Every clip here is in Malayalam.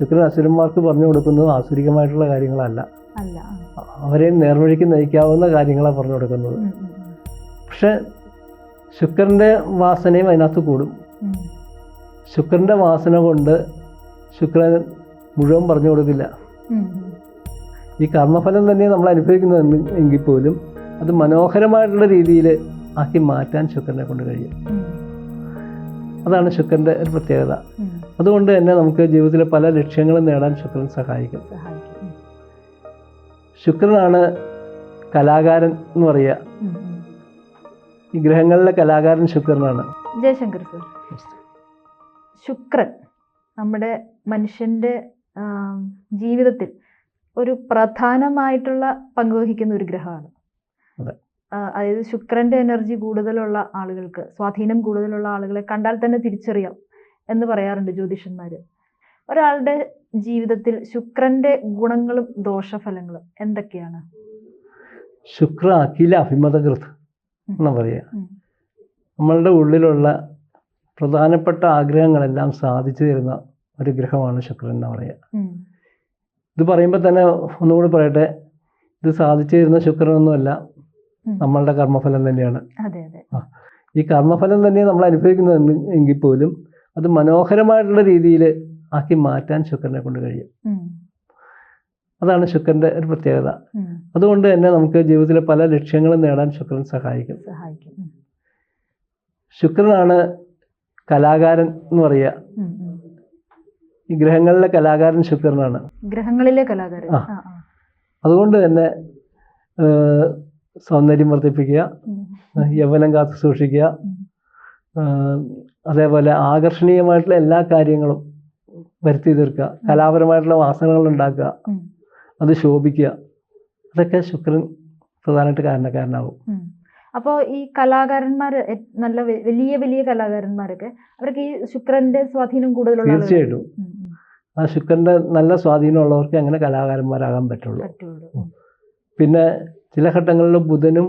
ശുക്രൻ അസുരന്മാർക്ക് പറഞ്ഞു കൊടുക്കുന്നത് ആസുരികമായിട്ടുള്ള കാര്യങ്ങളല്ല. അവരെ നേർവഴിക്ക് നയിക്കാവുന്ന കാര്യങ്ങളാണ് പറഞ്ഞു കൊടുക്കുന്നത്. പക്ഷെ ശുക്രന്റെ വാസനയും അതിനകത്ത് കൂടും. ശുക്രന്റെ ശുക്രന്റെ വാസന കൊണ്ട് ശുക്രൻ മുഴുവൻ പറഞ്ഞു കൊടുക്കില്ല. ഈ കർമ്മഫലം തന്നെ നമ്മൾ അനുഭവിക്കുന്നത് എങ്കിൽ പോലും അത് മനോഹരമായിട്ടുള്ള രീതിയിൽ ആക്കി മാറ്റാൻ ശുക്രനെ കൊണ്ട് കഴിയും. അതാണ് ശുക്രന്റെ ഒരു പ്രത്യേകത. അതുകൊണ്ട് തന്നെ നമുക്ക് ജീവിതത്തിലെ പല ലക്ഷ്യങ്ങളും നേടാൻ ശുക്രൻ സഹായിക്കും. ശുക്രനാണ് കലാകാരൻ എന്ന് പറയുക. ഈ ഗ്രഹങ്ങളിലെ കലാകാരൻ ശുക്രനാണ്. ജയശങ്കർ സർ. ശുക്രൻ നമ്മുടെ മനുഷ്യന്റെ ജീവിതത്തിൽ ഒരു പ്രധാനമായിട്ടുള്ള പങ്കുവഹിക്കുന്ന ഒരു ഗ്രഹമാണ്. അതായത് ശുക്രന്റെ എനർജി കൂടുതലുള്ള ആളുകൾക്ക് സ്വാധീനം കൂടുതലുള്ള ആളുകളെ കണ്ടാൽ തന്നെ തിരിച്ചറിയാം. എന്ന് പറയാറുണ്ട് ജ്യോതിഷന്മാർ ഒരാളുടെ ജീവിതത്തിൽ ശുക്രന്റെ ഗുണങ്ങളും ദോഷഫലങ്ങളും എന്തൊക്കെയാണ്? ശുക്ര അഖില അഭിമതകൃത് എന്ന് പറയുക ഉം. നമ്മളുടെ ഉള്ളിലുള്ള പ്രധാനപ്പെട്ട ആഗ്രഹങ്ങളെല്ലാം സാധിച്ചു തരുന്ന ഒരു ഗ്രഹമാണ് ശുക്രൻ എന്ന് പറയുക ഇത് പറയുമ്പോൾ തന്നെ ഒന്നുകൂടി പറയട്ടെ. ഇത് സാധിച്ചു തരുന്ന ശുക്രനൊന്നുമല്ല. നമ്മളുടെ കർമ്മഫലം തന്നെയാണ്. ഈ കർമ്മഫലം തന്നെ നമ്മൾ അനുഭവിക്കുന്നത് എങ്കിൽ പോലും അത് മനോഹരമായിട്ടുള്ള രീതിയിൽ ആക്കി മാറ്റാൻ ശുക്രനെ കൊണ്ട് കഴിയും. അതാണ് ശുക്രന്റെ ഒരു പ്രത്യേകത. അതുകൊണ്ട് തന്നെ നമുക്ക് ജീവിതത്തിലെ പല ലക്ഷ്യങ്ങളും നേടാൻ ശുക്രൻ സഹായിക്കും. ശുക്രനാണ് കലാകാരൻ എന്ന് പറയുക. ഈ ഗ്രഹങ്ങളിലെ കലാകാരൻ ശുക്രനാണ്. ഗ്രഹങ്ങളിലെ കലാകാരൻ. അതുകൊണ്ട് തന്നെ സൗന്ദര്യം വർദ്ധിപ്പിക്കുക. യൗവനം കാത്തു സൂക്ഷിക്കുക അതേപോലെ ആകർഷണീയമായിട്ടുള്ള എല്ലാ കാര്യങ്ങളും വരുത്തി തീർക്കുക. കലാപരമായിട്ടുള്ള വാസനകൾ ഉണ്ടാക്കുക. അത് ശോഭിക്കുക. അതൊക്കെ ശുക്രൻ പ്രധാനമായിട്ട് കാരണക്കാരനാവും. അപ്പോൾ അപ്പോ ഈ കലാകാരന്മാർ നല്ല വലിയ വലിയ കലാകാരന്മാരൊക്കെ അവർക്ക് ഈ ശുക്രന്റെ സ്വാധീനം കൂടുതലുള്ള. തീർച്ചയായിട്ടും. ആ ശുക്രന്റെ നല്ല സ്വാധീനം ഉള്ളവർക്ക് അങ്ങനെ കലാകാരന്മാരാകാൻ പറ്റുള്ളൂ. പിന്നെ ചില ഘട്ടങ്ങളിൽ ബുധനും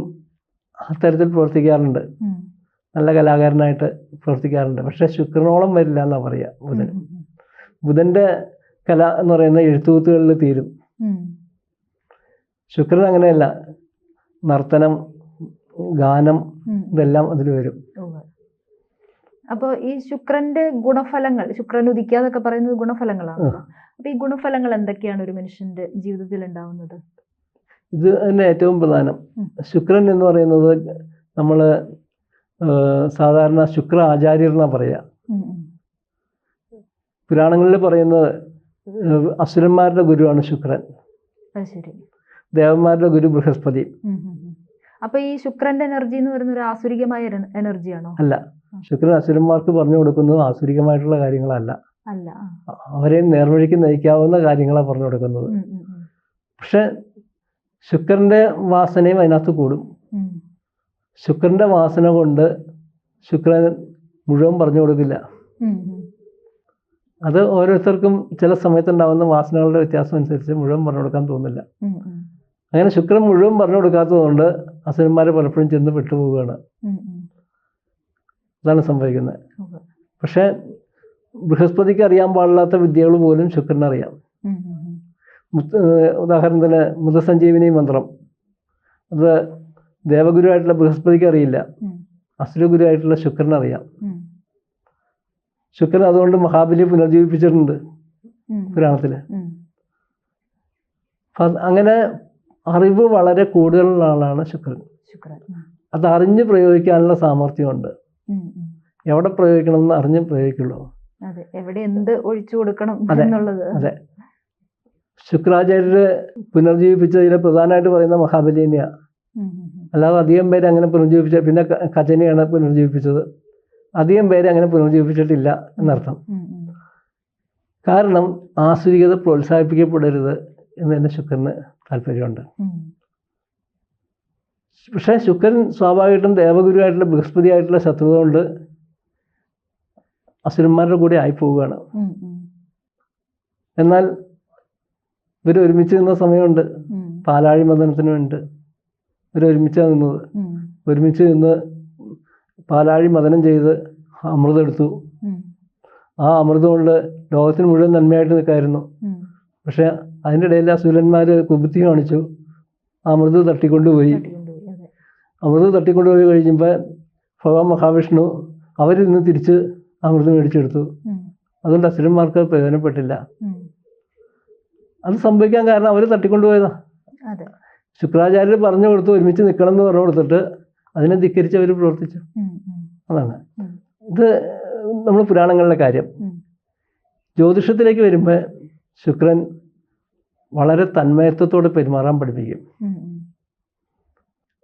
അത്തരത്തിൽ പ്രവർത്തിക്കാറുണ്ട്. നല്ല കലാകാരനായിട്ട് പ്രവർത്തിക്കാറുണ്ട്. പക്ഷേ ശുക്രനോളം വരില്ല എന്നാണ് പറയുക ബുധൻ. ബുധന്റെ കല എന്ന് പറയുന്ന എഴുത്തുകൂത്തുകളിൽ തീരും. ശുക്രൻ അങ്ങനെയല്ല. നർത്തനം ഗാനം ഇതെല്ലാം അതിൽ വരും. അപ്പോൾ ഈ ശുക്രന്റെ ഗുണഫലങ്ങൾ ശുക്രൻ ഉദിക്കാന്നൊക്കെ പറയുന്നത് ഗുണഫലങ്ങളാണ്? അപ്പൊ ഈ ഗുണഫലങ്ങൾ എന്തൊക്കെയാണ് ഒരു മനുഷ്യന്റെ ജീവിതത്തിൽ ഉണ്ടാവുന്നത്? ഇത് തന്നെ ഏറ്റവും പ്രധാനം. ശുക്രൻ എന്ന് പറയുന്നത് നമ്മൾ സാധാരണ ശുക്ര ആചാര്യർ എന്നാണ് പറയുക. പുരാണങ്ങളിൽ പറയുന്നത് അസുരന്മാരുടെ ഗുരുവാണ് ശുക്രൻ. ദേവന്മാരുടെ ഗുരു ബൃഹസ്പതി. അപ്പൊ ഈ ശുക്രന്റെ എനർജി എന്ന് പറയുന്ന ഒരു ആസുരികമായ എനർജിയാണോ അല്ല. ശുക്രൻ അസുരന്മാർക്ക് പറഞ്ഞു കൊടുക്കുന്നത് ആസുരികമായിട്ടുള്ള കാര്യങ്ങളല്ല. അല്ല അവരെ നേർവഴിക്ക് നയിക്കാവുന്ന കാര്യങ്ങളാണ് പറഞ്ഞു കൊടുക്കുന്നത്. പക്ഷെ ശുക്രന്റെ വാസനയും അതിനകത്ത് കൂടും. ഉം. ശുക്രന്റെ വാസന കൊണ്ട് ശുക്രൻ മുഴുവൻ പറഞ്ഞു കൊടുക്കില്ല. അത് ഓരോരുത്തർക്കും ചില സമയത്തുണ്ടാവുന്ന വാസനകളുടെ വ്യത്യാസം അനുസരിച്ച് മുഴുവൻ പറഞ്ഞു കൊടുക്കാൻ തോന്നില്ല. അങ്ങനെ ശുക്രൻ മുഴുവൻ പറഞ്ഞു കൊടുക്കാത്തതുകൊണ്ട് അസുരന്മാരെ പലപ്പോഴും ചെന്ന് പെട്ടുപോവുകയാണ്. അതാണ് സംഭവിക്കുന്നത് പക്ഷെ ബൃഹസ്പതിക്ക് അറിയാൻ പാടില്ലാത്ത വിദ്യകൾ പോലും ശുക്രനറിയാം ഉദാഹരണത്തിന് മൃതസഞ്ജീവിനി മന്ത്രം അത് ദേവഗുരുവായിട്ടുള്ള ബൃഹസ്പതിക്ക് അറിയില്ല. അസുരഗുരുവായിട്ടുള്ള ശുക്രനറിയാം അറിയാം. ശുക്രൻ അതുകൊണ്ട് മഹാബലിയെ പുനർജീവിപ്പിച്ചിട്ടുണ്ട് പുരാണത്തിൽ. അങ്ങനെ അറിവ് വളരെ കൂടുതലുള്ള ആളാണ് ശുക്രൻ. ശുക്രൻ. അത് അറിഞ്ഞ് പ്രയോഗിക്കാനുള്ള സാമർഥ്യമുണ്ട്. എവിടെ പ്രയോഗിക്കണം എന്ന് അറിഞ്ഞ് പ്രയോഗിക്കുള്ളൂ. അതെ എവിടെ എന്ത് ഒഴിച്ചു കൊടുക്കണം എന്നുള്ളത്. അതെ. ശുക്രാചാര്യര് പുനർജീവിപ്പിച്ചതിൽ പ്രധാനമായിട്ട് പറയുന്ന മഹാബലിനെയാണ്. അല്ലാതെ അധികം പേര് അങ്ങനെ പുനർജീവിപ്പിച്ച പിന്നെ കജനെയാണ് പുനർജീവിപ്പിച്ചത്. അധികം പേര് അങ്ങനെ പുനർജീവിപ്പിച്ചിട്ടില്ല എന്നർത്ഥം. കാരണം ആസുരികത പ്രോത്സാഹിപ്പിക്കപ്പെടരുത് എന്ന് തന്നെ ശുക്രന് താല്പര്യമുണ്ട്. പക്ഷേ ശുക്രൻ സ്വാഭാവികമായിട്ടും ദേവഗുരുവായിട്ടുള്ള ബൃഹസ്പതിയായിട്ടുള്ള ശത്രുത കൊണ്ട് അസുരന്മാരുടെ കൂടെ ആയിപ്പോവുകയാണ്. എന്നാൽ ഇവർ ഒരുമിച്ച് നിന്ന സമയമുണ്ട്. പാലാഴി മദനത്തിന് ഒരുമിച്ചാണ് നിന്നത്. ഒരുമിച്ച് നിന്ന് പാലാഴി മദനം ചെയ്ത് അമൃതം എടുത്തു ആ അമൃതം കൊണ്ട് ലോകത്തിന് മുഴുവൻ നന്മയായിട്ട് നിൽക്കായിരുന്നു. പക്ഷെ അതിന്റെ ഇടയിൽ ആ സൂര്യന്മാർ കുബുദ്ധി കാണിച്ചു. അമൃത് തട്ടിക്കൊണ്ടുപോയി. അമൃത് തട്ടിക്കൊണ്ടുപോയി കഴിയുമ്പോൾ ഭഗവാൻ മഹാവിഷ്ണു അവരിൽ നിന്ന് തിരിച്ച് അമൃത് മേടിച്ചെടുത്തു. അതുകൊണ്ട് അസുരന്മാർക്ക് പ്രയോജനപ്പെട്ടില്ല. അത് സംഭവിക്കാൻ കാരണം അവർ തട്ടിക്കൊണ്ടുപോയതാ. അതെ. ശുക്രാചാര്യർ പറഞ്ഞു കൊടുത്തു ഒരുമിച്ച് നിൽക്കണം എന്ന് പറഞ്ഞു കൊടുത്തിട്ട് അതിനെ ധിക്കരിച്ച് അവർ പ്രവർത്തിച്ചു. അതാണ്. ഇത് നമ്മൾ പുരാണങ്ങളിലെ കാര്യം. ജ്യോതിഷത്തിലേക്ക് വരുമ്പോൾ ശുക്രൻ വളരെ തന്മയത്വത്തോടെ പെരുമാറാൻ പഠിപ്പിക്കും.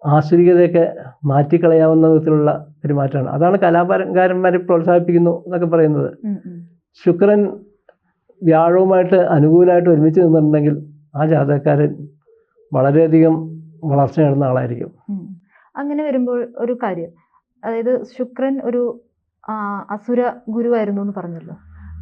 ആസ്വരികതയൊക്കെ. ആസുരികതയൊക്കെ മാറ്റിക്കളയാവുന്ന വിധത്തിലുള്ള പെരുമാറ്റമാണ്. അതാണ് കലാകാരന്മാരെ പ്രോത്സാഹിപ്പിക്കുന്നു എന്നൊക്കെ പറയുന്നത്. ശുക്രൻ വ്യാഴവുമായിട്ട് അനുകൂലമായിട്ട് ഒരുമിച്ച് നിന്നിട്ടുണ്ടെങ്കിൽ ആ ജാതകക്കാരൻ വളരെയധികം വളർച്ച നേടുന്ന ആളായിരിക്കും. അങ്ങനെ വരുമ്പോൾ ഒരു കാര്യം. അതായത് ശുക്രൻ ഒരു അസുര ഗുരുവായിരുന്നു എന്ന് പറഞ്ഞല്ലോ.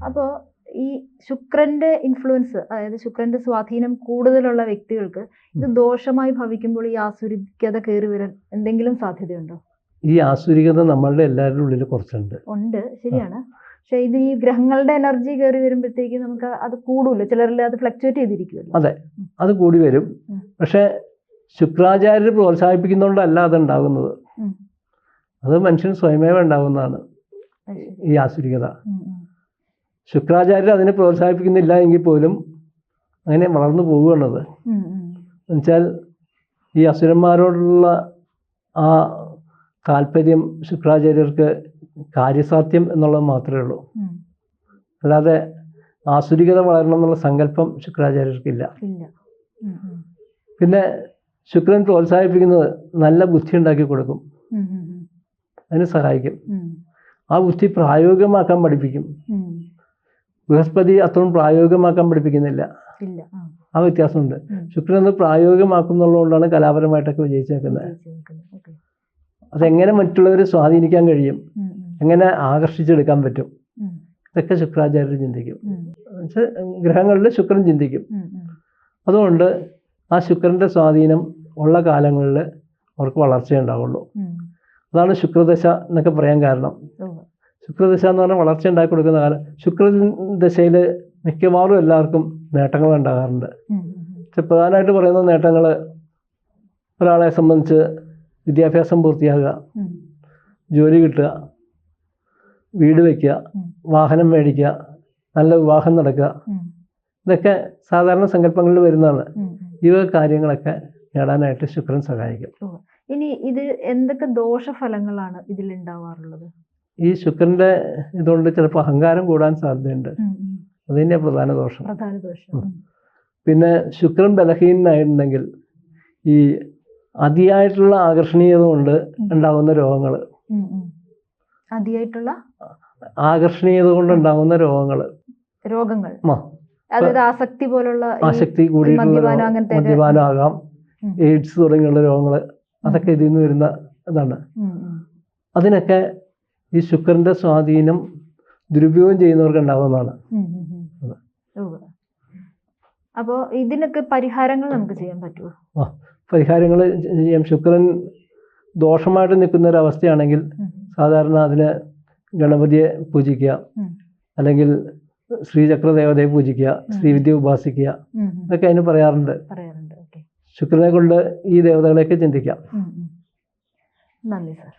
അപ്പോൾ ഈ ശുക്രന്റെ ഇൻഫ്ലുവൻസ് അതായത് ശുക്രന്റെ സ്വാധീനം കൂടുതലുള്ള വ്യക്തികൾക്ക് ഇത് ദോഷമായി ഭവിക്കുമ്പോൾ ഈ ആസുരികത കയറി വരാൻ എന്തെങ്കിലും സാധ്യതയുണ്ടോ? ഈ ആസുരികത നമ്മളുടെ എല്ലാവരുടെ ഉള്ളിൽ കുറച്ചുണ്ട്. ഉണ്ട്. ശരിയാണ്. പക്ഷെ ഇത് ഈ ഗ്രഹങ്ങളുടെ എനർജി കയറി വരുമ്പോഴത്തേക്ക് നമുക്ക് അത് കൂടുമല്ലോ. ചിലരിൽ അത് ഫ്ലക്ച്വേറ്റ് ചെയ്തിരിക്കുമല്ലോ. അതെ. അത് കൂടി വരും. പക്ഷേ ശുക്രാചാര്യർ പ്രോത്സാഹിപ്പിക്കുന്നതുകൊണ്ടല്ല അത് ഉണ്ടാകുന്നത് അത് മനുഷ്യൻ സ്വയമേവ ഉണ്ടാകുന്നതാണ് ഈ ആസുരികത. ശുക്രാചാര്യർ അതിനെ പ്രോത്സാഹിപ്പിക്കുന്നില്ല എങ്കിൽ പോലും അങ്ങനെ വളർന്നു പോവുകയാണത്. എന്നുവെച്ചാൽ ഈ അസുരന്മാരോടുള്ള ആ താല്പര്യം ശുക്രാചാര്യർക്ക് കാര്യസാധ്യം എന്നുള്ളത് മാത്രമേ ഉള്ളൂ. അല്ലാതെ ആസുരികത വളരണം എന്നുള്ള സങ്കല്പം ശുക്രാചാര്യർക്കില്ല. പിന്നെ ശുക്രൻ പ്രോത്സാഹിപ്പിക്കുന്നത് നല്ല ബുദ്ധി ഉണ്ടാക്കി കൊടുക്കും. അതിന് സഹായിക്കും ആ ബുദ്ധി പ്രായോഗികമാക്കാൻ പഠിപ്പിക്കും. ബൃഹസ്പതി അത്രയും പ്രായോഗികമാക്കാൻ പഠിപ്പിക്കുന്നില്ല ആ. വ്യത്യാസമുണ്ട് ശുക്രൻ അത് പ്രായോഗികമാക്കുന്നുള്ളതുകൊണ്ടാണ് കലാപരമായിട്ടൊക്കെ വിജയിച്ചു നിൽക്കുന്നത്. അതെങ്ങനെ മറ്റുള്ളവരെ സ്വാധീനിക്കാൻ കഴിയും. എങ്ങനെ ആകർഷിച്ചെടുക്കാൻ പറ്റും. ഇതൊക്കെ ശുക്രാചാര്യർ ചിന്തിക്കും. ഗ്രഹങ്ങളിൽ ശുക്രൻ ചിന്തിക്കും. അതുകൊണ്ട് ആ ശുക്രന്റെ സ്വാധീനം ഉള്ള കാലങ്ങളിൽ അവർക്ക് വളർച്ച ഉണ്ടാവുള്ളൂ. അതാണ് ശുക്രദശ എന്നൊക്കെ പറയാൻ കാരണം. ശുക്രദശ എന്ന് പറഞ്ഞാൽ വളർച്ച ഉണ്ടാക്കി കൊടുക്കുന്ന കാലം. ശുക്ര ദശയിൽ മിക്കവാറും എല്ലാവർക്കും നേട്ടങ്ങൾ ഉണ്ടാകാറുണ്ട്. പക്ഷെ പ്രധാനമായിട്ട് പറയുന്ന നേട്ടങ്ങൾ ഒരാളെ സംബന്ധിച്ച് വിദ്യാഭ്യാസം പൂർത്തിയാകുക ജോലി കിട്ടുക വീട് വയ്ക്കുക വാഹനം മേടിക്കുക നല്ല വിവാഹം നടക്കുക. ഇതൊക്കെ സാധാരണ സങ്കല്പങ്ങളിൽ വരുന്നതാണ്. ഈ കാര്യങ്ങളൊക്കെ നേടാനായിട്ട് ശുക്രൻ സഹായിക്കും. ഇനി ഇത് എന്തൊക്കെ ദോഷഫലങ്ങളാണ് ഇതിൽ ഉണ്ടാവാറുള്ളത് ഈ ശുക്രന്റെ ഇതുകൊണ്ട് ചിലപ്പോൾ അഹങ്കാരം കൂടാൻ സാധ്യതയുണ്ട്. അത് തന്നെയാണ് പ്രധാന ദോഷം. പ്രധാന ദോഷം. പിന്നെ ശുക്രൻ ബലഹീനനായിട്ടുണ്ടെങ്കിൽ ഈ അതിയായിട്ടുള്ള ആകർഷണീയത കൊണ്ട് ഉണ്ടാകുന്ന രോഗങ്ങൾ. അതിയായിട്ടുള്ള? ആകർഷണീയത കൊണ്ട് ഉണ്ടാകുന്ന രോഗങ്ങൾ. രോഗങ്ങൾ ആസക്തി പോലുള്ള ആസക്തി കൂടിയിട്ടുള്ള മദ്യപാനം രോഗം, അങ്ങനത്തെ മദ്യപാനമാകാം എയ്ഡ്സ് തുടങ്ങിയുള്ള രോഗങ്ങൾ അതൊക്കെ ഇതിൽ നിന്ന് വരുന്ന ഇതാണ്. അതിനൊക്കെ ഈ ശുക്രന്റെ സ്വാധീനം ദുരുപയോഗം ചെയ്യുന്നവർക്ക് ഉണ്ടാകുന്നതാണ് ഉം, ഉം, ഉം. അതെ. ഉവ്വ്. അപ്പോ ഇതിനൊക്കെ പരിഹാരങ്ങൾ നമുക്ക് ചെയ്യാൻ പറ്റുമോ പരിഹാരങ്ങൾ ചെയ്യാം ശുക്രൻ ദോഷമായിട്ട് നിൽക്കുന്ന ഒരു അവസ്ഥയാണെങ്കിൽ സാധാരണ അതിന് ഗണപതിയെ പൂജിക്കുക അല്ലെങ്കിൽ ശ്രീചക്ര ദേവതയെ പൂജിക്കുക ശ്രീവിദ്യ ഉപാസിക്കുക. ഇതൊക്കെ അതിന് പറയാറുണ്ട്. ശുക്രനെ കൊണ്ട് ഈ ദേവതകളെയൊക്കെ ചിന്തിക്കാം. നന്ദി സർ.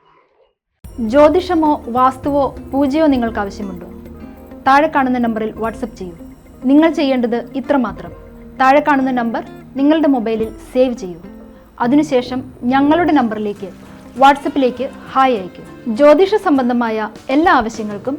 ജ്യോതിഷമോ വാസ്തുവോ പൂജയോ നിങ്ങൾക്ക് ആവശ്യമുണ്ടോ? താഴെ കാണുന്ന നമ്പറിൽ വാട്സപ്പ് ചെയ്യൂ. നിങ്ങൾ ചെയ്യേണ്ടത് ഇത്രമാത്രം താഴെ കാണുന്ന നമ്പർ നിങ്ങളുടെ മൊബൈലിൽ സേവ് ചെയ്യൂ. അതിനുശേഷം ഞങ്ങളുടെ നമ്പറിലേക്ക് വാട്സപ്പിലേക്ക് ഹായ് അയയ്ക്കൂ. ജ്യോതിഷ സംബന്ധമായ എല്ലാ ആവശ്യങ്ങൾക്കും